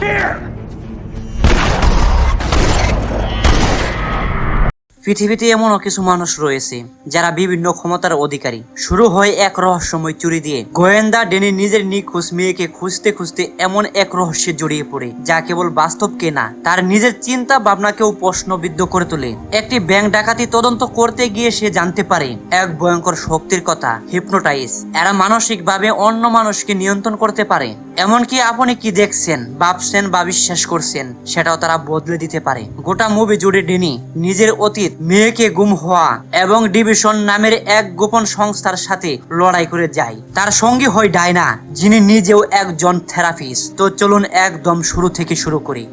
Here! পৃথিবীতে এমনও কিছু মানুষ রয়েছে যারা বিভিন্ন ক্ষমতার অধিকারী। শুরু হয় এক রহস্যময় চুরি দিয়ে। গোয়েন্দা ডেনি নিজের নিখোঁজ মেয়েকে খুঁজতে খুঁজতে এমন এক রহস্যে জড়িয়ে পড়ে, যা কেবল বাস্তবকে না, তার নিজের চিন্তা ভাবনাকেও প্রশ্নবিদ্ধ করে তোলে। একটি ব্যাংক ডাকাতি তদন্ত করতে গিয়ে সে জানতে পারে, এক ভয়ঙ্কর শক্তির কথা হিপনোটাইজ এরা মানসিকভাবে অন্য মানুষকে নিয়ন্ত্রণ করতে পারে। এমনকি আপনি কি দেখছেন, ভাবছেন বা বিশ্বাস করছেন, সেটাও তারা বদলে দিতে পারে। গোটা মুভি জুড়ে ডেনি নিজের অতীত মেয়েকে গুম হওয়া এবং ডিভিশন নামের এক গোপন সংস্থার সাথে লড়াই করে যায়। তার সঙ্গী হয় ডায়না, যিনি নিজেও একজন থেরাপিস্ট। তো চলুন একদম শুরু থেকে শুরু করি।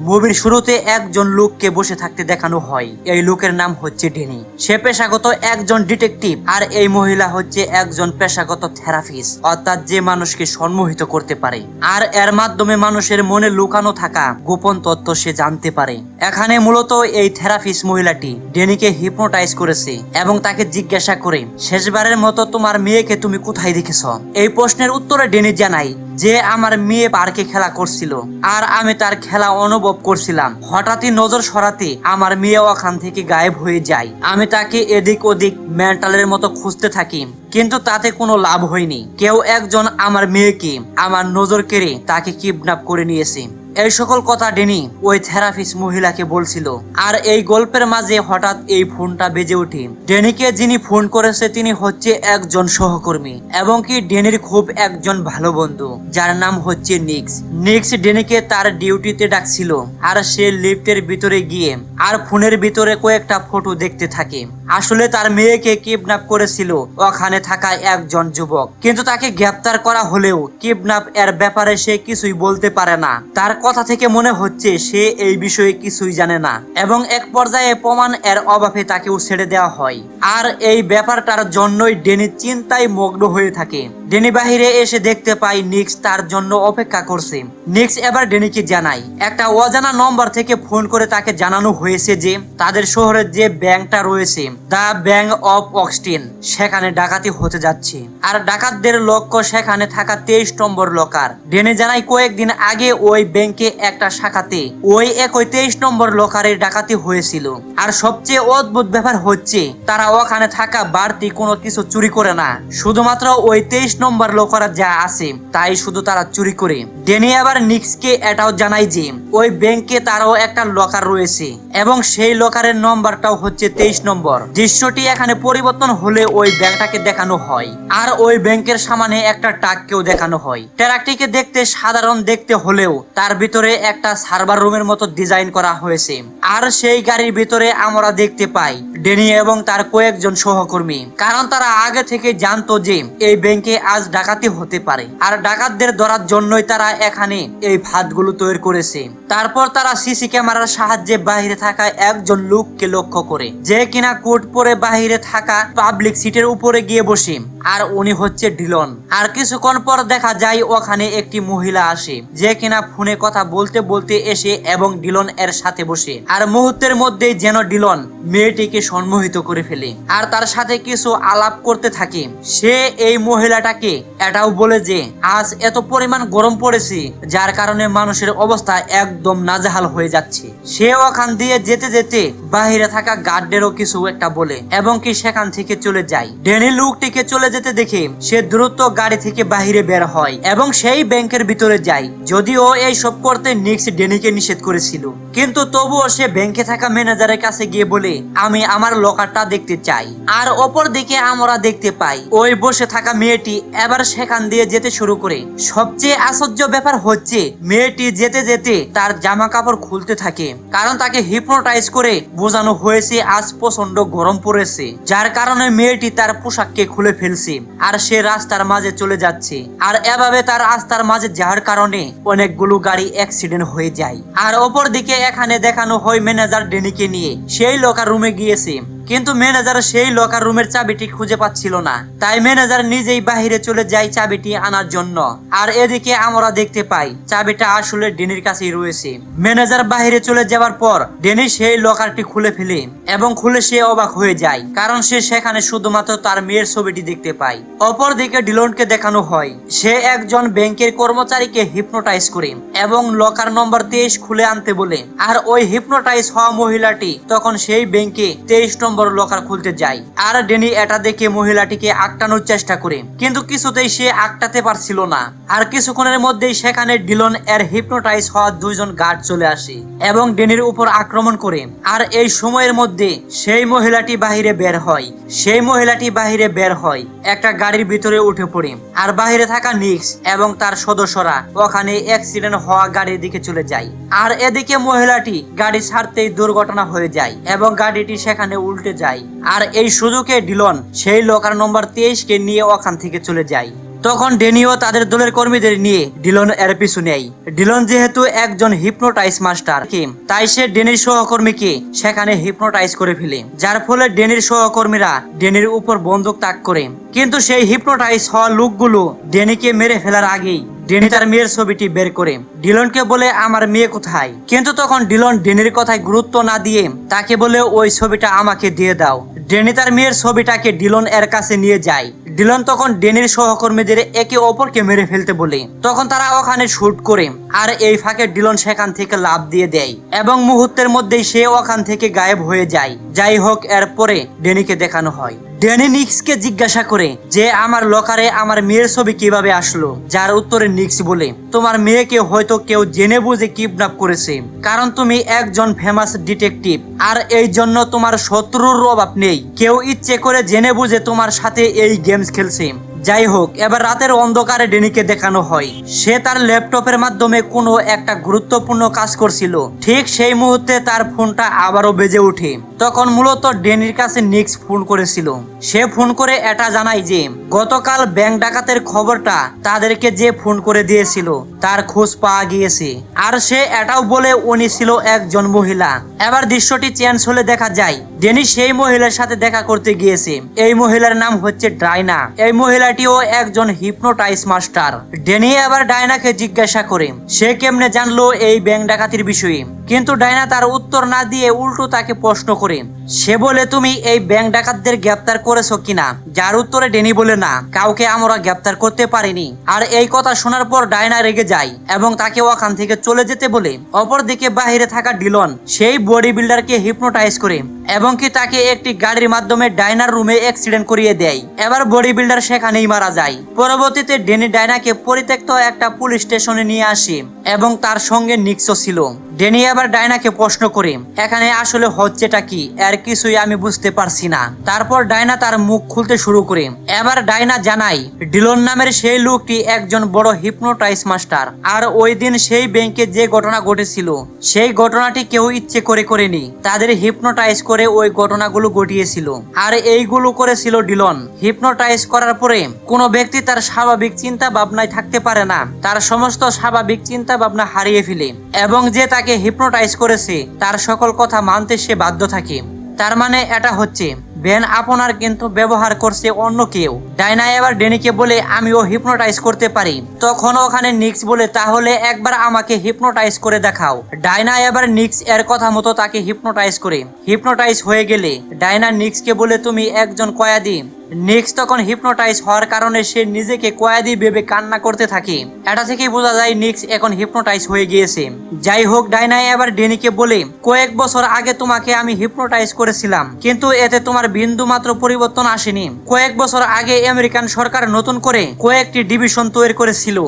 মুভির শুরুতে একজন লোককে বসে থাকতে দেখানো হয়। এই লোকের নাম হচ্ছে ডেনি। সে পেশাগত একজন ডিটেকটিভ আর এই মহিলা হচ্ছে একজন পেশাগত থেরাপিস্ট। অর্থাৎ যে মানুষকে সম্মোহিত করতে পারে। আর এর মাধ্যমে মানুষের মনে লুকানো থাকা গোপন তথ্য সে জানতে পারে। এখানে মূলত এই থেরাপিস্ট মহিলাটি ডেনিকে হিপনোটাইজ করেছে এবং তাকে জিজ্ঞাসা করে, শেষবারের মতো তোমার মেয়েকে তুমি কোথায় দেখেছ? এই প্রশ্নের উত্তরে ডেনি জানাই যে আমার মেয়ে পার্কে খেলা করছিল আর আমি তার খেলা অনুভব করছিলাম। হঠাৎই নজর সরাতে আমার মেয়ে ওখান থেকে গায়েব হয়ে যায়। আমি তাকে এদিক ওদিক মেন্টালের মতো খুঁজতে থাকি, কিন্তু তাতে কোনো লাভ হয়নি। কেউ একজন আমার মেয়েকে আমার নজর কেড়ে তাকে কিডন্যাপ করে নিয়েছে। এই সকল কথা ডেনি ওই থেরাপিস্ট মহিলাকে বলছিল। আর এই গল্পের মাঝে হঠাৎ এই ফোনটা বেজে ওঠে। ডেনিকে যিনি ফোন করেছে, তিনি হচ্ছে একজন সহকর্মী এবং কি ডেনির খুব একজন ভালো বন্ধু, যার নাম হচ্ছে নিক্স। নিক্স ডেনিকে তার ডিউটিতে ডাকছিল আর সে লিফটের ভিতরে গিয়ে আর ফোনের ভিতরে কয়েকটা ফটো দেখতে থাকে। আসলে তার মেয়েকে কিডন্যাপ করেছিল ওখানে থাকা একজন যুবক। কিন্তু তাকে গ্রেপ্তার করা হলেও কিডন্যাপ এর ব্যাপারে সে কিছুই বলতে পারে না। তার কথা থেকে মনে হচ্ছে সে এই বিষয়ে কিছুই জানে না এবং এক পর্যায়ে প্রমাণ এর অভাবে তাকেও ছেড়ে দেওয়া হয়। আর এই ব্যাপারটার জন্যই ডেনি চিন্তায় মগ্ন হয়ে থাকে। ডেনি বাহিরে এসে দেখতে পাই নিক্স তার জন্য অপেক্ষা করছে। নিক্স এবার ডেনিকে জানাই একটা অজানা নম্বর থেকে ফোন করে তাকে জানানো হয়েছে যে তাদের শহরের যে ব্যাংকটা রয়েছে, দ্য ব্যাংক অফ অক্সটিন, সেখানে ডাকাতি হতে যাচ্ছে। আর ডাকাতদের লক্ষ্য সেখানে থাকা তেইশ নম্বর লকার। ডেনি জানাই কয়েকদিন আগে ওই ব্যাংকে একটা শাখাতে। ওই একই তেইশ নম্বর লকারের ডাকাতি হয়েছিল। আর সবচেয়ে অদ্ভুত ব্যাপার হচ্ছে, তারা ওখানে থাকা বাড়তি কোনো কিছু চুরি করে না। শুধুমাত্র ওই তেইশ নম্বর লকার যা আছে, তাই শুধু তারা চুরি করে। ডেনি আবার নিক্সকে এটাও জানাই যে, ওই ব্যাংকে তারও একটা লকার রয়েছে, এবং সেই লকারের নম্বরটাও হচ্ছে তেইশ নম্বর। দৃশ্যটি এখানে পরিবর্তন হলে ওই ব্যাংকটাকে দেখানো হয়, আর ওই ব্যাংকের সামনে একটা টাককেও দেখানো হয়। ট্রাকটিকে দেখতে সাধারণ দেখতে হলেও, তার ভিতরে একটা সার্ভার রুমের মতো ডিজাইন করা হয়েছে। আর সেই গাড়ির ভিতরে আমরা দেখতে পাই ডেনি এবং তার কয়েকজন সহকর্মী। কারণ তারা আগে থেকে জানতো যে এই ব্যাংকে আজ ডাকাতি হতে পারে। আর ডাকাতদের ধরার জন্যই তারা এখানে এই ফাঁদগুলো তৈরি করেছে। তারপর তারা সিসি ক্যামেরার সাহায্যে বাইরে থাকা একজন লোককে লক্ষ্য করে। যে কিনা কোট পরে বাহিরে থাকা পাবলিক সিটের উপরে গিয়ে বসে। আর উনি হচ্ছে ডিলন। আর কিছুক্ষণ পর দেখা যায় ওখানে একটি মহিলা আসে। যে কিনা ফোনে কথা বলতে বলতে এসে এবং ডিলন এর সাথে বসে। আর মুহূর্তের মধ্যেই যেন ডিলন মেয়েটিকে সম্মোহিত করে ফেলে। আর তার সাথে কিছু আলাপ করতে থাকে। সে এই মহিলাটাকে এটাও বলে যে, আজ এত পরিমাণ গরম পড়েছে, যার কারণে মানুষের অবস্থা একদম নাজেহাল হয়ে যাচ্ছে। সে ওখান দিয়ে যেতে যেতে বাহিরে থাকা গার্ডেরও কিছু একটা বলে এবং কি সেখান থেকে চলে যায়। ডেনি লুকটিকে চলে যেতে দেখে সে দ্রুত গাড়ি থেকে বাহিরে বের হয় এবং সেই ব্যাংকের ভিতরে যায়। যদিও এই সব করতে নিক্স ডেনিকে নিষেধ করেছিল। কিন্তু তবুও সে ব্যাংকে থাকা ম্যানেজারের কাছে গিয়ে বলে, আমি আমার লকারটা দেখতে চাই। আর অপর দিকে আমরা দেখতে পাই, ওই বসে থাকা মেয়েটি এবার সেখান দিয়ে যেতে শুরু করে। সবচেয়ে আশ্চর্য ব্যাপার হচ্ছে, মেয়েটি যেতে যেতে তার জামা কাপড় খুলতে থাকে, কারণ তাকে হিপনোটাইজ করে বোঝানো হয়েছে আজ প্রচণ্ড গরম পড়েছে, যার কারণে মেয়েটি তার পোশাককে খুলে ফেলছে, আর সে রাস্তার মাঝে চলে যাচ্ছে। আর এভাবে তার রাস্তার মাঝে যাওয়ার কারণে অনেকগুলো গাড়ি অ্যাক্সিডেন্ট হয়ে যায়। আর অপর দিকে এখানে দেখানো হয় ম্যানেজার ডেনিকে নিয়ে। সেই লোকার রুমে গিয়েছে। কিন্তু ম্যানেজার সেই লকার রুমের চাবিটি খুঁজে পাচ্ছিল না। তাই ম্যানেজার নিজেই বাহিরে চলে যায় চাবিটি আনার জন্য। আর এদিকে আমরা দেখতে পাই, চাবিটা আসলে ডেনির কাছেই রয়েছে। ম্যানেজার বাহিরে চলে যাওয়ার পর ডেনি সেই লকারটি খুলে ফেলে এবং খুলে সে অবাক হয়ে যায়, কারণ সে সেখানে শুধুমাত্র তার মেয়ের ছবিটি দেখতে পায়। অপরদিকে ডিলনকে দেখানো হয়, সে একজন ব্যাংকের কর্মচারীকে হিপনোটাইজ করে এবং লকার নম্বর তেইশ খুলে আনতে বলে। আর ওই হিপনোটাইজ হওয়া মহিলাটি তখন সেই ব্যাংকে তেইশ নম্বর লকার খুলতে যায়। আর ডেনি এটা দেখে মহিলাটিকে আটকানোর চেষ্টা করে। কিন্তু কিছুতেই সে আটকাতে পারছিল না। আর কিছুক্ষণের মধ্যেই সেখানে ডিলন এর হিপনোটাইজ হওয়া দুইজন গার্ড চলে আসে এবং ডেনির উপর আক্রমণ করে। আর এই সময়ের মধ্যে সেই মহিলাটি বাহিরে বের হয়। সেই মহিলাটি বাহিরে বের হয়। একটা গাড়ির ভিতরে উঠে পড়ে। আর বাহিরে থাকা নিক্স এবং তার সদস্যরা ওখানে অ্যাক্সিডেন্ট হওয়া গাড়ির দিকে চলে যায়। আর এদিকে মহিলাটি গাড়ি ছাড়তেই দুর্ঘটনা হয়ে যায় এবং গাড়িটি সেখানে উল্টে যায়। আর এই সুযোগে ডিলন সেই লোকার নম্বর তেইশ কে নিয়ে ওখান থেকে চলে যায়। তখন ডেনিও তাদের দলের কর্মীদের নিয়ে ডিলন এর পিছু নেয়। ডিলন যেহেতু একজন হিপনোটাইজ মাস্টার তাই সে ডেনির সহকর্মীকে সেখানে হিপনোটাইজ করে ফেলে। যার ফলে ডেনির সহকর্মীরা ডেনির উপর বন্দুক তাক করে। কিন্তু সেই হিপনোটাইজ হওয়া লোকগুলো ডেনিকে মেরে ফেলার আগেই ডেনি তার মেয়ের ছবিটি বের করে। ডিলনকে বলে, আমার মেয়ে কোথায়? কিন্তু তখন ডিলন ডেনির কথায় গুরুত্ব না দিয়ে তাকে বলে, ওই ছবিটা আমাকে দিয়ে দাও। ডেনি তার মেয়ের ছবিটাকে ডিলন এর কাছে নিয়ে যায়। ডিলন তখন ডেনির সহকর্মীদের একে অপরকে মেরে ফেলতে বলে। তখন তারা ওখানে শুট করে আর এই ফাঁকে ডিলন সেখান থেকে লাভ দিয়ে দেয় এবং মুহূর্তের মধ্যেই সে ওখান থেকে গায়েব হয়ে যায়। যাই হোক, এরপরে ডেনিকে দেখানো হয়। ড্যানি নিক্সকে জিজ্ঞাসা করে যে, আমার লকারে আমার মেয়ের ছবি কীভাবে আসলো? যার উত্তরে নিক্স বলে, তোমার মেয়েকে হয়তো কেউ জেনে বুঝে কিডন্যাপ করেছে, কারণ তুমি একজন ফেমাস ডিটেকটিভ, আর এই জন্য তোমার শত্রুর অভাব নেই। কেউ ইচ্ছে করে জেনে বুঝে তোমার সাথে এই গেমস খেলছে। যাই হোক এবার রাতের অন্ধকারে ডেনিকে দেখানো হয়। সে তার ল্যাপটপের মাধ্যমে কোনো একটা গুরুত্বপূর্ণ কাজ করছিল। ঠিক সেই মুহূর্তে তার ফোনটা আবারও বেজে ওঠে। তখন মূলত ডেনির কাছে নিক্স ফোন করেছিল। সে ফোন করে এটা জানায় যে, গতকাল ব্যাংক ডাকাতের খবরটা তাদেরকে যে ফোন করে দিয়েছিল, তার খোঁজ পাওয়া গিয়েছে। আর সে এটাও বলে উনি ছিল একজন মহিলা। এবার দৃশ্যটি চেঞ্জ হলে দেখা যায় ডেনি সেই মহিলার সাথে দেখা করতে গিয়েছে। এই মহিলার নাম হচ্ছে ডাইনা এই মহিলাটিও একজন হিপনোটাইজ মাস্টার ডেনি এবার ডাইনাকে জিজ্ঞাসা করে, সে কেমনে জানলো এই ব্যাংক ডাকাতির বিষয়ে? কিন্তু ডাইনা তার উত্তর না দিয়ে উল্টো তাকে প্রশ্ন করে, সে বলে, তুমি এই ব্যাংক ডাকাতদের গ্রেপ্তার করেছ কিনা? যার উত্তরে ডেনি বলে, না, কাউকে আমরা গ্রেপ্তার করতে পারিনি। আর এই কথা শোনার পর ডায়না রেগে যায় এবং তাকে ওখান থেকে চলে যেতে বলে, অপরদিকে বাহিরে থাকা ডিলন, সেই বডি বিল্ডারকে হিপনোটাইজ করে এবং কি তাকে একটি গাড়ির মাধ্যমে ডাইনার রুমে অ্যাক্সিডেন্ট করিয়ে দেয়। এবার বডি বিল্ডার সেখানেই মারা যায়। পরবর্তীতে ডেনি ডাইনাকে পরিত্যক্ত একটা পুলিশ স্টেশনে নিয়ে আসে এবং তার সঙ্গে নিক্সো ছিল। ডেনি আবার ডাইনাকে প্রশ্ন করে, এখানে আসলে হচ্ছেটা কি? এর কিছুই আমি বুঝতে পারছি না। তারপর ডাইনা তার মুখ খুলতে শুরু করে। এবার ডাইনা জানাই ডিলন নামের সেই লোকটি একজন বড় হিপনোটাইজ মাস্টার আর ওই দিন সেই ব্যাংকে যে ঘটনা ঘটেছিল, সেই ঘটনাটি কেউ ইচ্ছে করে করেনি। তাদের হিপনোটাইজ করে ওই ঘটনাগুলো ঘটিয়েছিল। আর এইগুলো করেছিল ডিলন। হিপনোটাইজ করার পরে কোনো ব্যক্তি তার স্বাভাবিক চিন্তা ভাবনায় থাকতে পারে না। তার সমস্ত স্বাভাবিক চিন্তা ভাবনা হারিয়ে ফেলে এবং যে তাকে হিপনোটাইজ করেছে, তার সকল কথা মানতে সে বাধ্য থাকে। তার মানে এটা হচ্ছে বেন আপনার কিন্তু ব্যবহার করছে অন্য কেউ। ডাইনা এবার ডেনিকে বলে, আমিও হিপনোটাইজ করতে পারি। তখন ওখানে নিক্স বলে, তাহলে একবার আমাকে হিপনোটাইজ করে দেখাও। ডাইনা এবার নিক্স এর কথা মতো তাকে হিপনোটাইজ করে। হিপনোটাইজ হয়ে গেলে, ডাইনা নিক্সকে বলে, তুমি একজন কয়াদি। নিক্স তখন হিপনোটাইজ হওয়ার কারণে সে নিজেকে কয়াদি ভেবে কান্না করতে থাকে। এটা থেকেই বোঝা যায় নিক্স এখন হিপনোটাইজ হয়ে গিয়েছে। যাই হোক, ডাইনাই এবার ডেনিকে বলে, কয়েক বছর আগে তোমাকে আমি হিপনোটাইজ করেছিলাম, কিন্তু এতে তোমার বিন্দু মাত্র পরিবর্তন আসেনি। কয়েক বছর আগে আমেরিকান সরকার নতুন করে কয়েকটি ডিভিশন তৈরি করেছিল,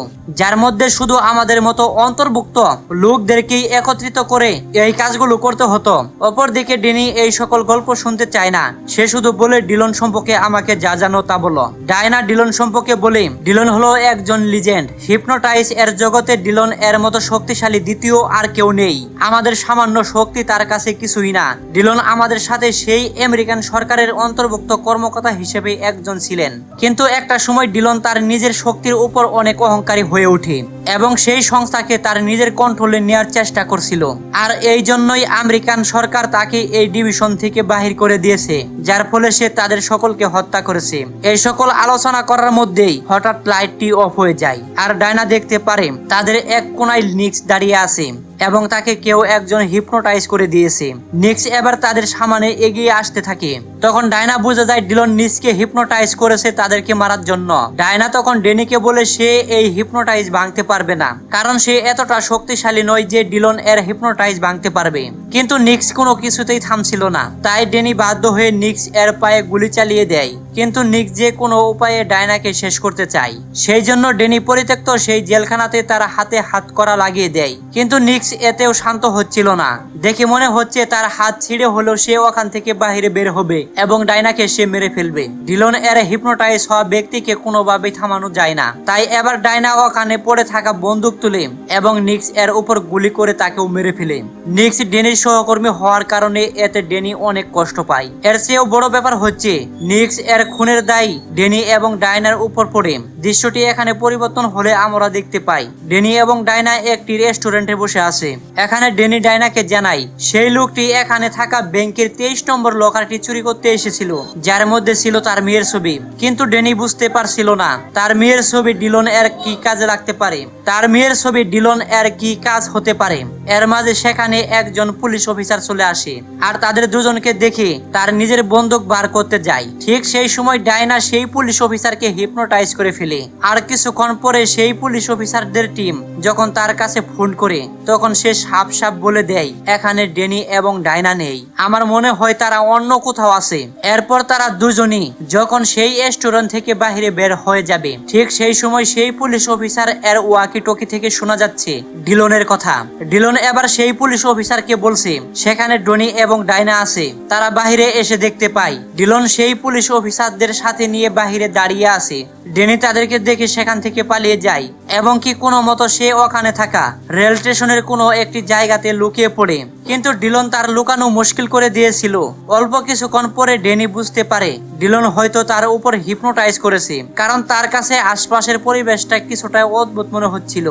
যার মধ্যে শুধু আমাদের মতো অন্তর্ভুক্ত লোকদেরকেই একত্রিত করে এই কাজগুলো করতে হতো। অপরদিকে ডেনি এই সকল গল্প শুনতে চায় না। সে শুধু বলে, ডিলন সম্পর্কে আমাকে আমাকে যা জানো তা বলো। ডায়না ডিলন সম্পর্কে বলে। ডিলন হলো একজন লিজেন্ড হিপনোটাইজ এর জগতে ডিলন এর মতো শক্তিশালী দ্বিতীয় আর কেউ নেই। আমাদের সামান্য শক্তি তার কাছে কিছুই না। ডিলন আমাদের সাথে সেই আমেরিকান সরকারের অন্তর্ভুক্ত কর্মকর্তা হিসেবে একজন ছিলেন। কিন্তু একটা সময় ডিলন তার নিজের শক্তির উপর অনেক অহংকারী হয়ে ওঠে এবং সেই সংস্থাকে তার নিজের কন্ট্রোলে নেওয়ার চেষ্টা করছিল। আর এই জন্যই আমেরিকান সরকার তাকে এই ডিভিশন থেকে বাহির করে দিয়েছে, যার ফলে সে তাদের সকলকে হত্যা করেছে। এই সকল আলোচনা করার মধ্যেই হঠাৎ লাইটটি অফ হয়ে যায়, আর ডায়না দেখতে পারে তাদের এক কোনায় নিক্স দাঁড়িয়ে আছে। এবং তাকে কেউ একজন হিপনোটাইজ করে দিয়েছে। নিক্স এবার তাদের সামনে এগিয়ে আসতে থাকে। তখন ডায়না বুঝে যায় ডিলন নিক্সকে হিপনোটাইজ করেছে তাদেরকে মারার জন্য। ডায়না তখন ডেনিকে বলে, সে এই হিপনোটাইজ ভাঙতে পারবে না। কারণ সে এতটা শক্তিশালী নয় যে ডিলন এর হিপনোটাইজ ভাঙতে পারবে। কিন্তু নিক্স কোনো কিছুতেই থামছিল না। তাই ডেনি বাধ্য হয়ে নিক্স এর পায়ে গুলি চালিয়ে দেয়। কিন্তু নিক যে কোনো উপায়ে ডায়নাকে শেষ করতে চায়। সেই জন্য ডেনি পরিত্যক্ত সেই জেলখানাতে তার হাতে হাত করা লাগিয়ে দেয়। কিন্তু নিক্স এতেও শান্ত হচ্ছিল না। দেখে মনে হচ্ছে তার হাত ছিঁড়ে হলেও সে ওখান থেকে বাহিরে বের হবে এবং ডাইনাকে সে মেরে ফেলবে। ডিলন এর হিপনোটাইজ হওয়া ব্যক্তিকে কোনোভাবেই থামানো যায় না। তাই এবার ডায়না ওখানে পড়ে থাকা বন্দুক তুলে এবং নিক্স এর উপর গুলি করে তাকেও মেরে ফেলে। নিক্স ডেনির সহকর্মী হওয়ার কারণে এতে ডেনি অনেক কষ্ট পায়। এর চেয়েও বড় ব্যাপার হচ্ছে, নিক্স এর খুনের দায়ী ডেনি এবং ডায়নার উপর পড়ে। দৃশ্যটি এখানে পরিবর্তন হলে আমরা দেখতে পাই। ডেনি এবং ডায়না একটি রেস্টুরেন্টে বসে আছে। এখানে ডেনি ডায়নাকে জানাই, সেই লোকটি এখানে থাকা ব্যাংকের তেইশ নম্বর লকারটি চুরি করতে এসেছিল, যার মধ্যে ছিল তার মেয়ের ছবি। কিন্তু ডেনি বুঝতে পারছিল না, তার মেয়ের ছবি ডিলন এর কি কাজে লাগতে পারে? তার মেয়ের ছবি ডিলন এর কি কাজ হতে পারে? এর মাঝে সেখানে একজন পুলিশ অফিসার চলে আসে, আর তাদের দুজনকে দেখে তার নিজের বন্দুক বার করতে যায়। ঠিক সেই সময় ডায়না সেই পুলিশ অফিসারকে হিপনোটাইজ করে ফেলে, আর কিছুক্ষণ পরে সেই পুলিশ অফিসারদের টিম যখন তার কাছে ফোন করে, তখন সে সাপ সাপ বলে দেয়, এখানে ডেনি এবং ডায়না নেই। আমার মনে হয় তারা অন্য কোথাও আছে। এরপর তারা দুজনই যখন সেই রেস্টুরেন্ট থেকে বাহিরে বের হয়ে যাবে, ঠিক সেই সময় সেই পুলিশ অফিসার এর ওয়াকি টকি থেকে শোনা যাচ্ছে ডিলনের কথা। ডিলন এবার সেই পুলিশ অফিসারকে বলছে, সেখানে ডনি এবং ডাইনা আছে। তারা বাহিরে এসে দেখতে পায়। ডিলন সেই পুলিশ অফিসারদের সাথে নিয়ে বাহিরে দাঁড়িয়ে আছে। ডেনি তাদেরকে দেখে সেখান থেকে পালিয়ে যায় এবং কি কোনো মতো সে ওখানে থাকা রেল স্টেশনের কোনো একটি জায়গাতে লুকিয়ে পড়ে। কিন্তু ডিলন তার লুকানো মুশকিল করে দিয়েছিল। অল্প কিছুক্ষণ পরে ডেনি বুঝতে পারে, ডিলন হয়তো তার উপর হিপনোটাইজ করেছে, কারণ তার কাছে আশপাশের পরিবেশটা কিছুটা অদ্ভুত মনে হচ্ছিল।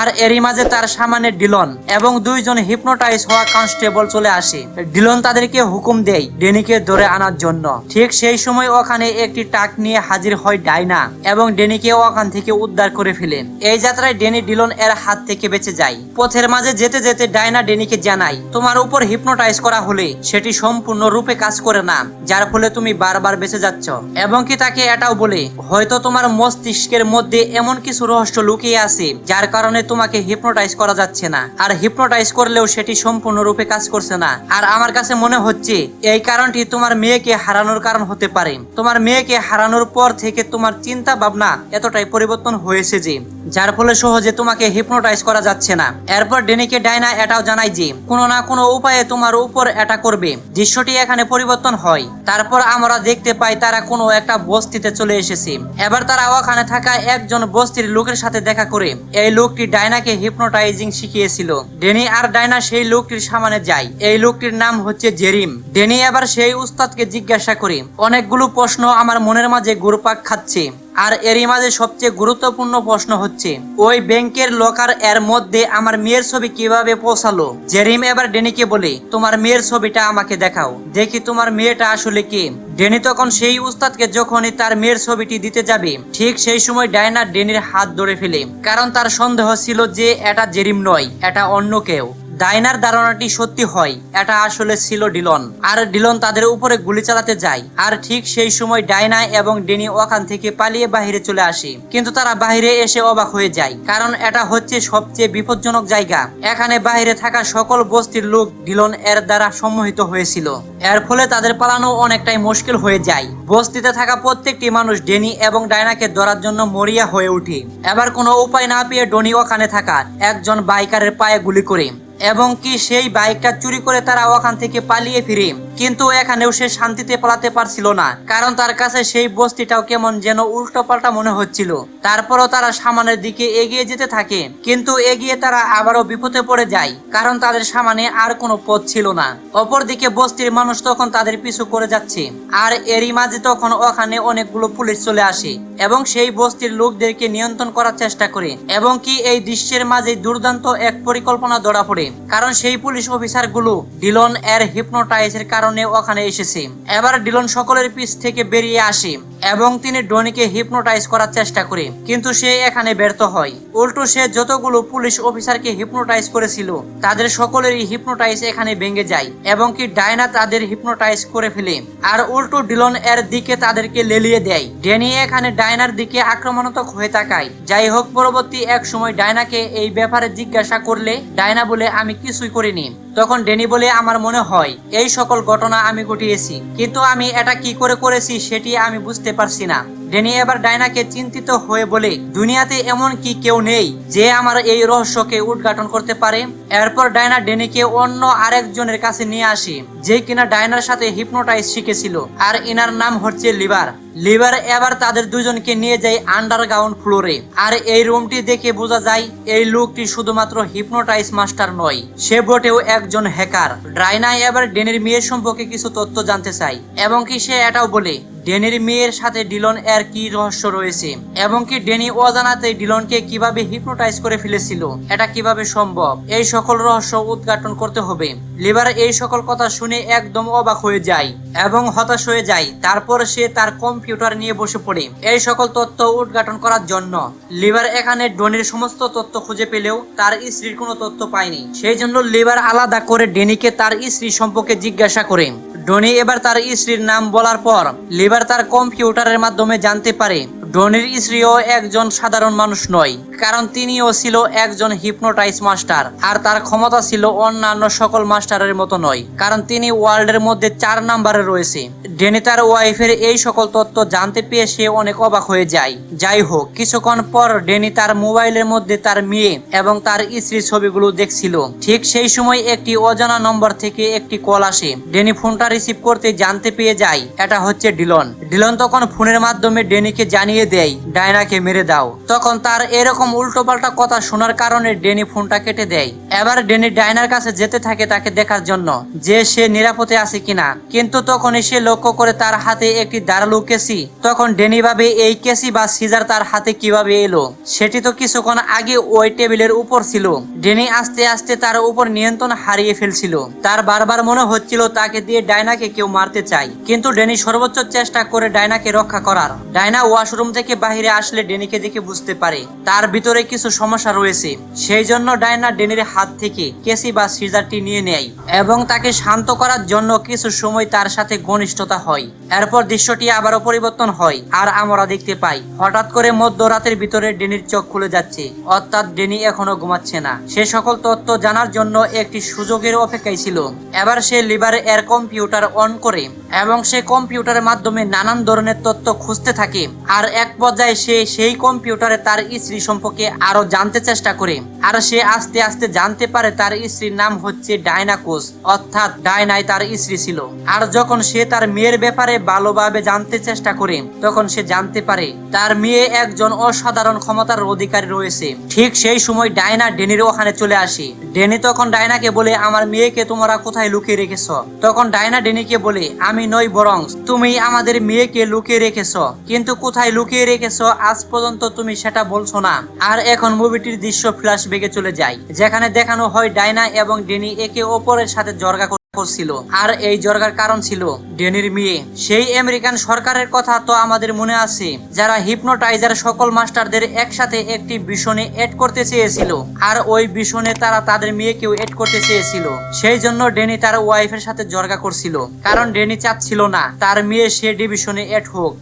আর এরই মাঝে তার সামনে ডিলন এবং দুইজন হিপনোটাইজ হওয়া কনস্টেবল চলে আসে। ডিলন তাদেরকে হুকুম দেয় ডেনিকে ধরে আনার জন্য। ঠিক সেই সময় ওখানে একটি টাক নিয়ে হাজির হয় ডাইনা এবং ডেনিকে ওখান থেকে উদ্ধার করে ফেলে। এই যাত্রায় ডেনি ডিলন এর হাত থেকে বেঁচে যায়। পথের মাঝে যেতে যেতে ডাইনা ডেনিকে জানায় তোমার উপর হিপনোটাইজ করা হলে সেটি সম্পূর্ণ রূপে কাজ করে না, যার ফলে তুমি বারবার বেঁচে যাচ্ছ। এবং কি তাকে এটাও বলে, হয়তো তোমার মস্তিষ্কের মধ্যে এমন কিছু রহস্য লুকিয়ে আছে, যার কারণে তোমাকে হিপনোটাইজ করা যাচ্ছে না। আর হিপনোটাইজ করলেও সেটি সম্পূর্ণরূপে কাজ করছে না। আর আমার কাছে মনে হচ্ছে, এই কারণটি তোমার মেয়েকে হারানোর কারণ হতে পারে। তোমার মেয়েকে হারানোর পর থেকে তোমার চিন্তা ভাবনা এতটাই পরিবর্তন হয়েছে যে, যার ফলে সহজে তোমাকে হিপনোটাইজ করা যাচ্ছে না। এরপর ডেনিকে ডাইনা এটাও জানায় যে কোনো না কোনো উপায়ে তোমার উপর এটা করবে। দৃশ্যটি এখানে পরিবর্তন হয়। তারপর আমরা দেখতে পাই তারা কোনো একটা বস্তিতে চলে এসেছে। এবার তারা ওখানে থাকা একজন বস্তির লোকের সাথে দেখা করে। এই লোকটি ডাইনাকে হিপনোটাইজিং শিখিয়েছিল। ডেনি আর ডাইনা সেই লোকটির সামনে যায়। এই লোকটির নাম হচ্ছে জেরিম। ডেনি এবার সেই উস্তাদকে জিজ্ঞাসা করে, অনেকগুলো প্রশ্ন আমার মনের মাঝে ঘুরপাক খাচ্ছে। আর এরই মাঝে সবচেয়ে গুরুত্বপূর্ণ প্রশ্ন হচ্ছে, ওই ব্যাংকের লকার এর মধ্যে আমার মেয়ের ছবি কীভাবে পৌঁছালো? জেরিম এবার ডেনিকে বলে, তোমার মেয়ের ছবিটা আমাকে দেখাও। দেখি তোমার মেয়েটা আসলে কে? ডেনি তখন সেই উস্তাদকে যখনই তার মেয়ের ছবিটি দিতে যাবে, ঠিক সেই সময় ডায়না ডেনির হাত ধরে ফেলে, কারণ তার সন্দেহ ছিল যে এটা জেরিম নয়, এটা অন্য কেউ। ডাইনার ধারণাটি সত্যি হয়, এটা আসলে ছিল ডিলন। আর ডিলন তাদের উপরে গুলি চালাতে যায়। আর ঠিক সেই সময় ডাইনা এবং ডেনি ওখান থেকে পালিয়ে বাহিরে চলে আসে। কিন্তু তারা বাহিরে এসে অবাক হয়ে যায়, কারণ এটা হচ্ছে সবচেয়ে বিপজ্জনক জায়গা। এখানে বাহিরে থাকা সকল বস্তির লোক ডিলন এর দ্বারা সম্মোহিত হয়েছিল। এর ফলে তাদের পালানো অনেকটাই মুশকিল হয়ে যায়। বস্তিতে থাকা প্রত্যেকটি মানুষ ডেনি এবং ডাইনাকে ধরার জন্য মরিয়া হয়ে ওঠে। এবার কোনো উপায় না পেয়ে ডনি ওখানে থাকা। একজন বাইকারের পায়ে গুলি করে। এবং কি সেই বাইকটা চুরি করে তারা ওখান থেকে পালিয়ে ফিরে। কিন্তু এখানেও সে শান্তিতে পালাতে পারছিল না, কারণ তার কাছে সেই বস্তিটাও কেমন যেন উল্টো পাল্টা মনে হচ্ছিল। তারপরও তারা সামনের দিকে এগিয়ে যেতে থাকে, কিন্তু এগিয়ে তারা আবারও বিপদে পড়ে যায়, কারণ তাদের সামনে আর কোনো পথ ছিল না। অপরদিকে বস্তির মানুষ তখন তাদের পিছু করে যাচ্ছে, আর এরই মাঝে তখন ওখানে অনেকগুলো পুলিশ চলে আসে, এবং সেই বস্তির লোকদেরকে নিয়ন্ত্রণ করার চেষ্টা করে, এবং কি এই দৃশ্যের মাঝে দুর্দান্ত এক পরিকল্পনা ধরা পড়ে, কারণ সেই পুলিশ অফিসারগুলো ডিলন এর হিপনোটাইজের কারণে ওখানে এসেছে। এবার ডিলন সকলের পিছ থেকে বেরিয়ে আসে এবং তিনি ডনিকে হিপনোটাইজ করার চেষ্টা করে, কিন্তু সে এখানে ব্যর্থ হয়। উল্টো সে যতগুলো পুলিশ অফিসারকে হিপনোটাইজ করেছিল, তাদের সকলেরই হিপনোটাইজ এখানে ভেঙে যায় এবং কি ডায়না তাদের হিপনোটাইজ করে ফেলে। আর উল্টো ডিলন এর দিকে তাদেরকে লেলিয়ে দেয়। ডেনি এখানে ডায়নার দিকে আক্রমণাত্মক হয়ে তাকায়। যাই হোক, পরবর্তী এক সময় ডায়নাকে এই ব্যাপারে জিজ্ঞাসা করলে ডায়না বলে, আমি কিছুই করিনি। তখন ডেনি বলে, আমার মনে হয় এই সকল ঘটনা আমি ঘটিয়েছি। কিন্তু আমি এটা কি করে করেছি সেটি আমি বুঝতে পারছি না। ডেনি এবার ডায়নাকে চিন্তিত হয়ে বলে, দুনিয়াতে এমন কি কেউ নেই যে আমার এই রহস্যকে উদ্ঘাটন করতে পারে? এরপর ডায়না ডেনিকে অন্য আরেকজনের কাছে নিয়ে আসে, যে কিনা ডায়নার সাথে হিপনোটাইজ শিখেছিল, আর ইনার নাম হচ্ছে লিভার। লিভার এবার তাদের দুজনকে নিয়ে যায় আন্ডারগ্রাউন্ড ফ্লোরে, আর এই রুমটি দেখে বোঝা যায় এই লোকটি শুধুমাত্র হিপনোটাইজ মাস্টার নয়, সে বটেও একজন হ্যাকার। ডায়না এবার ডেনির মেয়ের সম্পর্কে কিছু তথ্য জানতে চায়, এবং কি সে এটাও বলে ডেনির মেয়ের সাথে ডিলন এর কি রহস্য রয়েছে? এবং কি ডেনি অজানাতে ডিলনকে কীভাবে হিপনোটাইজ করে ফেলেছিল? এটা কীভাবে সম্ভব? এই সকল রহস্য উদ্ঘাটন করতে হবে। লিভার এই সকল কথা শুনে একদম অবাক হয়ে যায় এবং হতাশ হয়ে যায়। তারপর সে তার কম্পিউটার নিয়ে বসে পড়ে। এই সকল তথ্য উদ্ঘাটন করার জন্য লিভার এখানে ডনির সমস্ত তথ্য খুঁজে পেলেও তার স্ত্রীর কোনো তথ্য পায়নি। সেই জন্য লিভার আলাদা করে ডেনিকে তার স্ত্রী সম্পর্কে জিজ্ঞাসা করে। ডনি এবার তার স্ত্রীর নাম বলার পর লিভার তার কম্পিউটারের মাধ্যমে জানতে পারে। ডনির স্ত্রীও একজন সাধারণ মানুষ নয়, কারণ তিনিও ছিল একজন হিপনোটাইজ মাস্টার, আর তার ক্ষমতা ছিল অন্যান্য সকল মাস্টারের মতো নয়, কারণ তিনি ওয়ার্ল্ডের মধ্যে চার নাম্বারে রয়েছে। ডেনি তার ওয়াইফের এই সকল তত্ত্ব জানতে পেয়ে সে অনেক অবাক হয়ে যায়। যাই হোক, কিছুক্ষণ পর ডেনি তার মোবাইলের মধ্যে তার মেয়ে এবং তার স্ত্রীর ছবিগুলো দেখছিল। ঠিক সেই সময় একটি অজানা নম্বর থেকে একটি কল আসে। ডেনি ফোনটা রিসিভ করতে জানতে পেয়ে যায়, এটা হচ্ছে ডিলন। ডিলন তখন ফোনের মাধ্যমে ডেনিকে জানিয়ে দেয় ডায়নাকে মেরে দাও। তখন তার এরকম উল্টোপাল্টা কথা শোনার কারণে ডেনি ফোনটা কেটে দেয়। এবার ডেনি ডায়নার কাছে যেতে থাকে তাকে দেখার জন্য, যে সে নিরাপদে আছে কিনা। কিন্তু তখনই সে লক্ষ্য করে তার হাতে একটি দাঁড়াল কেসি। তখন ডেনি ভাবে, এই কেসি বা সিজার তার হাতে কীভাবে এলো? সেটি তো কিছুক্ষণ আগে ওই টেবিলের উপর ছিল। ডেনি আস্তে আস্তে তার উপর নিয়ন্ত্রণ হারিয়ে ফেলছিল। তার বারবার মনে হচ্ছিল তাকে দিয়ে ডায়নাকে কেউ মারতে চায়। কিন্তু ডেনি সর্বোচ্চ চেষ্টা করে ডায়নাকে রক্ষা করার। ডায়না ওয়াশরুম থেকে বাহিরে আসলে ডেনিকে দেখে বুঝতে পারে। তার ভিতরে কিছু সমস্যা রয়েছে। সেই জন্য ডায়না ডেনির হাত থেকে কেসি বা সিজারটি নিয়ে নেয় এবং তাকে শান্ত করার জন্য কিছু সময় তার সাথে ঘনিষ্ঠতা হয়। এরপর দৃশ্যটি আবারও পরিবর্তন হয় আর আমরা দেখতে পাই, হঠাৎ করে মধ্যরাতের ভিতরে ডেনির চোখ খুলে যাচ্ছে। অর্থাৎ ডেনি এখনও ঘুমাচ্ছে না। সে সকল তথ্য জানার জন্য একটি সুযোগের অপেক্ষায় ছিল। এবার সে লিভার এর কম্পিউটার অন করে এবং সে কম্পিউটারের মাধ্যমে নানান ধরনের তথ্য খুঁজতে থাকে। আর এক পর্যায়ে সে সেই কম্পিউটারে তার স্ত্রী সম্পর্কে আরও জানতে চেষ্টা করে। আর সে আস্তে আস্তে জানতে পারে তার স্ত্রীর নাম হচ্ছে ডায়নাকোস, অর্থাৎ ডায়নাই তার স্ত্রী ছিল। আর যখন সে তার মেয়ের ব্যাপারে ভালোভাবে জানতে চেষ্টা করে, তখন সে জানতে পারে তার মেয়ে একজন অসাধারণ ক্ষমতার অধিকারী রয়েছে। ঠিক সেই সময় ডায়না ডেনির ওখানে চলে আসে। ডেনি তখন ডায়নাকে বলে, আমার মেয়েকে তোমরা কোথায় লুকিয়ে রেখেছ? তখন ডায়না ডেনিকে বলে, আমি নই বরং, তুমি আমাদের মেয়েকে লুকিয়ে রেখেছ, কিন্তু কোথায় লুকিয়ে রেখেছ, আজ পর্যন্ত তুমি সেটা বলছো না। আর এখন মুভিটির দৃশ্য ফ্ল্যাশ বেগে চলে যায়, যেখানে দেখানো হয় ডায়না এবং ডেনি একে অপরের সাথে জর্গা করছিল। আর এই জর্গার কারণ ছিল ডেনির মেয়ে। সেই আমেরিকান সরকারের কথা তো আমাদের মনে আছে, যারা হিপনোটাইজার সকল মাস্টারদের একসাথে একটি ভীষণে এড করতে চেয়েছিল। আর ওই ভীষণে তারা তাদের মেয়েকেও এড করতে চেয়েছিল। সেই জন্য ডেনি তার ওয়াইফের সাথে জর্গা করছিল। কারণ ডেনি চাচ্ছিল না, তার মেয়ে সে ডিভিশনে এড হোক।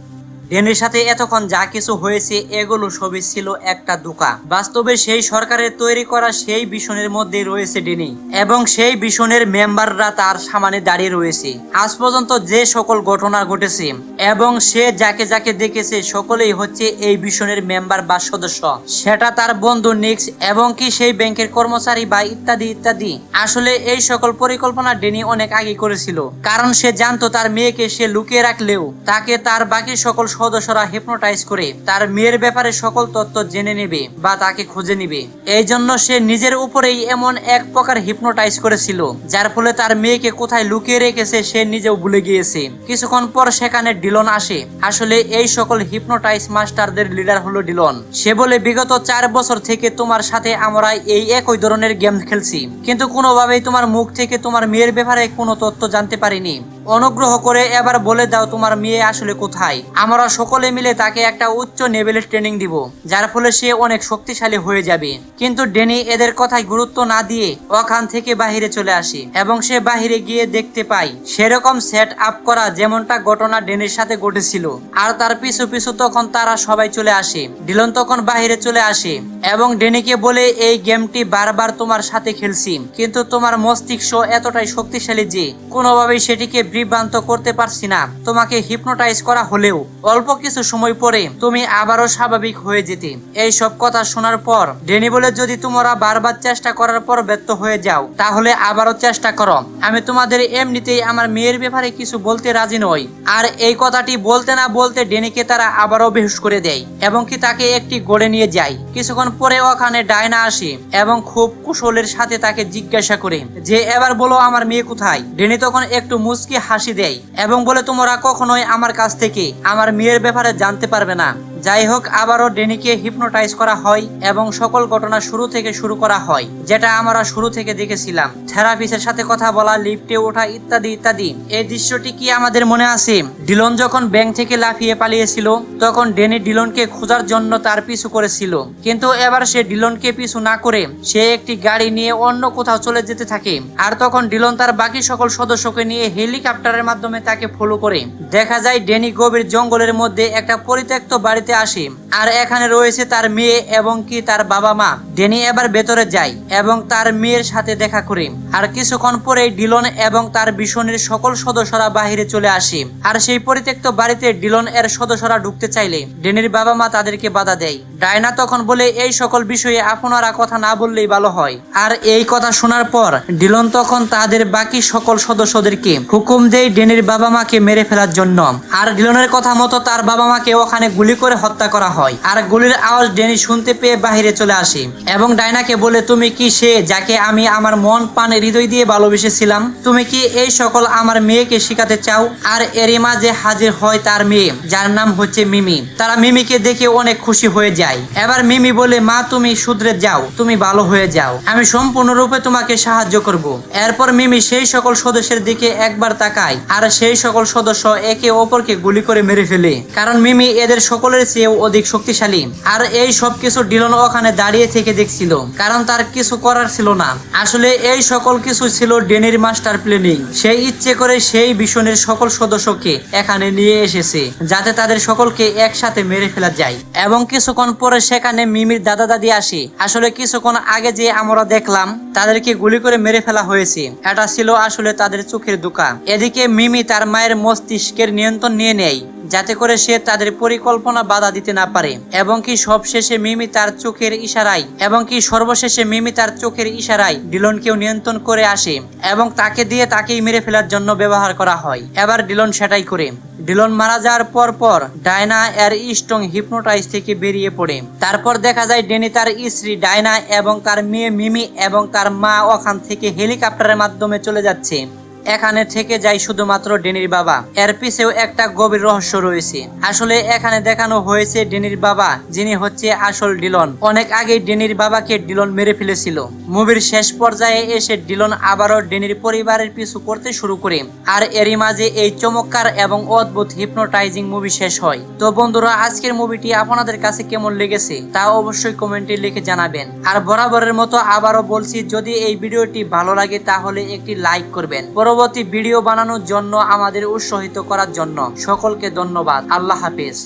ডেনির সাথে এতক্ষণ যা কিছু হয়েছে, এগুলো সবই ছিল একটা দুকা। বাস্তবে সেই সরকারের তৈরি করা সেই ভীষণের মধ্যে রয়েছে ডেনি এবং সেই ভীষণের মেম্বাররা তার সামনে দাঁড়িয়ে রয়েছে। আজ পর্যন্ত যে সকল ঘটনা ঘটেছে, এবং সে যাকে যাকে দেখেছে, সকলেই হচ্ছে এই ভীষণের মেম্বার বা সদস্য। সেটা তার বন্ধু নিক্স এবং কি সেই ব্যাংকের কর্মচারী বা ইত্যাদি ইত্যাদি। আসলে এই সকল পরিকল্পনা ডেনি অনেক আগে করেছিল, কারণ সে জানতো তার মেয়েকে সে লুকিয়ে রাখলেও, তাকে তার বাকি সকল সদস্যরা হিপনোটাইজ করে তার মেয়ের ব্যাপারে সকল তথ্য জেনে নেবে বা তাকে খুঁজে নিবে। এই জন্য সে নিজের উপরেই এমন এক প্রকার হিপনোটাইজ করেছিল, যার ফলে তার মেয়েকে কোথায় লুকিয়ে রেখেছে সে নিজেও ভুলে গিয়েছে। কিছুক্ষণ পর সেখানে ডিলন আসে। আসলে এই সকল হিপনোটাইজ মাস্টারদের লিডার হলো ডিলন। সে বলে, বিগত চার বছর থেকে তোমার সাথে আমরা এই একই ধরনের গেম খেলছি। কিন্তু কোনোভাবেই তোমার মুখ থেকে তোমার মেয়ের ব্যাপারে কোনো তথ্য জানতে পারিনি। অনুগ্রহ করে এবার বলে দাও তোমার মেয়ে আসলে কোথায়। আমরা সকলে মিলে তাকে একটা উচ্চ লেভেলের ট্রেনিং দিব, যার ফলে সে অনেক শক্তিশালী হয়ে যাবে। কিন্তু ডেনি এদের কথায় গুরুত্ব না দিয়ে ওখান থেকে বাহিরে চলে আসে এবং সে বাহিরে গিয়ে দেখতে পায়, সেরকম সেট আপ করা যেমনটা ঘটনা ডেনির সাথে ঘটেছিল। আর তার পিছু পিছু তখন তারা সবাই চলে আসে, ডিলন তখন বাহিরে চলে আসে এবং ডেনিকে বলে, এই গেমটি বারবার তোমার সাথে খেলছি, কিন্তু তোমার মস্তিষ্ক এতটাই শক্তিশালী যে কোনোভাবেই সেটিকে বিভ্রান্ত করতে পারছি না। তোমাকে হিপনোটাইজ করা হলেও অল্প কিছু সময় পরে তুমি আবারও স্বাভাবিক হয়ে যেতে। এই সব কথা শোনার পর ডেনি বলে, যদি তোমরা বারবার চেষ্টা করার পর ব্যর্থ হয়ে যাও, তাহলে আবারও চেষ্টা করো। আমি তোমাদের এমনিতেই আমার মেয়ের ব্যাপারে কিছু বলতে রাজি নই। আর এই কথাটি বলতে না বলতে ডেনিকে তারা আবারও বেহুশ করে দেয় এবং কি তাকে একটি গড়ে নিয়ে যায়। কিছুক্ষণ পরে ওখানে ডায়না আসে এবং খুব কুশলের সাথে তাকে জিজ্ঞাসা করে, যে, এবার বলো আমার মেয়ে কোথায়? ডেনি তখন একটু মুচকি হাসি দেয় এবং বলে, তোমরা কখনোই আমার কাছ থেকে আমার মেয়ের ব্যাপারে জানতে পারবে না। যাই হোক আবারও ডেনিকে হিপনোটাইজ করা হয় এবং সকল ঘটনা শুরু থেকে শুরু করা হয়, যেটা আমরা শুরু থেকে দেখেছিলাম। থেরাপিস্টের সাথে কথা বলা, লিফটে ওঠা ইত্যাদি ইত্যাদি। এই দৃশ্যটি কি আমাদের মনে আছে? ডিলন যখন ব্যাংক থেকে লাফিয়ে পালিয়েছিল, তখন ডেনি ডিলনকে খোঁজার জন্য তার পিছু করেছিল। কিন্তু এবার সে ডিলনকে পিছু না করে সে একটি গাড়ি নিয়ে অন্য কোথাও চলে যেতে থাকে। আর তখন ডিলন তার বাকি সকল সদস্যকে নিয়ে হেলিকপ্টারের মাধ্যমে তাকে ফলো করে। দেখা যায়, ডেনি গভীর জঙ্গলের মধ্যে একটা পরিত্যক্ত বাড়িতে আসে। আর এখানে রয়েছে তার মেয়ে এবং কি তার বাবা মা। ডেনি এবার ভেতরে যায় এবং তার মেয়ের সাথে দেখা করে। আর কিছুক্ষণ পরে ডিলন এবং তার ভীষণের সকল সদস্যরা বাহিরে চলে আসে। আর সেই পরিত্যক্ত বাড়িতে ডিলন এর সদস্যরা ঢুকতে চাইলে ডেনির বাবা মা তাদেরকে বাধা দেয়। ডায়না তখন বলে, এই সকল বিষয়ে আপনারা কথা না বললেই ভালো হয়। আর এই কথা শোনার পর ডিলন তখন তাদের বাকি সকল সদস্যদেরকে হুকুম দেয় ডেনির বাবা মাকে মেরে ফেলার জন্য। আর ডিলনের কথা মতো তার বাবা মাকে ওখানে গুলি করে হত্যা করা হয়। আর গুলির আওয়াজ ডেনি শুনতে পেয়ে বাহিরে চলে আসে। এবং ডায়নাকে বলে, তুমি কি সে যাকে আমি আমার মন পান হৃদয় দিয়ে ভালোবেসেছিলাম? তুমি কি এই সকল আমার মেয়েকে শিখাতে চাও? আর এরই মাঝে হাজির হয় তার মেয়ে, যার নাম হচ্ছে মিমি। তারা মিমিকে দেখে অনেক খুশি হয়ে যায়। এবার মিমি বলে, মা, তুমি শুধরে যাও। তুমি ভালো হয়ে যাও। আমি সম্পূর্ণরূপে তোমাকে সাহায্য করব। এরপর মিমি সেই সকল সদস্যের দিকে একবার তাকায়। আর সেই সকল সদস্য একে অপরকে গুলি করে মেরে ফেলে। কারণ মিমি এদের সকলের চেয়েও অধিক শক্তিশালী। আর এই সব কিছু ডিলন ওখানে দাঁড়িয়ে থেকে দেখছিল, কারণ তার কিছু করার ছিল না। আসলে এই সকল কিছু ছিল ডেনির মাস্টার প্ল্যানিং। সেই ইচ্ছে করে সেই ভীষণের সকল সদস্যকে এখানে নিয়ে এসেছে, যাতে তাদের সকলকে একসাথে মেরে ফেলা যায়। এবং কিছুক্ষণ পরে সেখানে মিমির দাদা দাদি আসে। আসলে কিছুক্ষণ আগে যে আমরা দেখলাম, তাদেরকে গুলি করে মেরে ফেলা হয়েছে। এটা ছিল আসলে তাদের চোখের দোকান। এদিকে মিমি তার মায়ের মস্তিষ্কের নিয়ন্ত্রণ নিয়ে নেয়। যাতে করে সে তাদের পরিকল্পনা বাধা দিতে না পারে। এবং কি সবশেষে মিমি তার চোখের ইশারায়, এবং কি সর্বশেষে মিমি তার চোখের ইশারায় ডিলনকেও নিয়ন্ত্রণ করে আসে, এবং তাকে দিয়ে তাকেই মেরে ফেলার জন্য ব্যবহার করা হয়। এবার ডিলন সেটাই করে। ডিলন মারা যাওয়ার পর পর ডায়না এর স্ট্রং হিপনোটাইজ থেকে বেরিয়ে পড়ে। তারপর দেখা যায় ডেনি তার স্ত্রী ডায়না এবং তার মেয়ে মিমি এবং তার মা ওখান থেকে হেলিকপ্টারের মাধ্যমে চলে যাচ্ছে। এখানে থেকে যায় শুধুমাত্র ডেনির বাবা। এর পিছেও একটা গভীর রহস্য রয়েছে। আসলে এখানে দেখানো হয়েছে ডেনির বাবা, যিনি হচ্ছে আসল ডিলন। অনেক আগে ডেনির বাবাকে ডিলন মেরে ফেলেছিল। মুভির শেষ পর্যায়ে এসে ডিলন আবারও ডেনির পরিবারের পিছু করতে শুরু করে। আর এরই মাঝে এই চমৎকার এবং অদ্ভুত হিপনোটাইজিং মুভি শেষ হয়। তো বন্ধুরা, আজকের মুভিটি আপনাদের কাছে কেমন লেগেছে তা অবশ্যই কমেন্টে লিখে জানাবেন। আর বরাবরের মতো আবারও বলছি, যদি এই ভিডিওটি ভালো লাগে তাহলে একটি লাইক করবেন। পরবর্তী ভিডিও বানানোর জন্য আমাদের উৎসাহিত করার জন্য সকলকে ধন্যবাদ। আল্লাহ হাফেজ।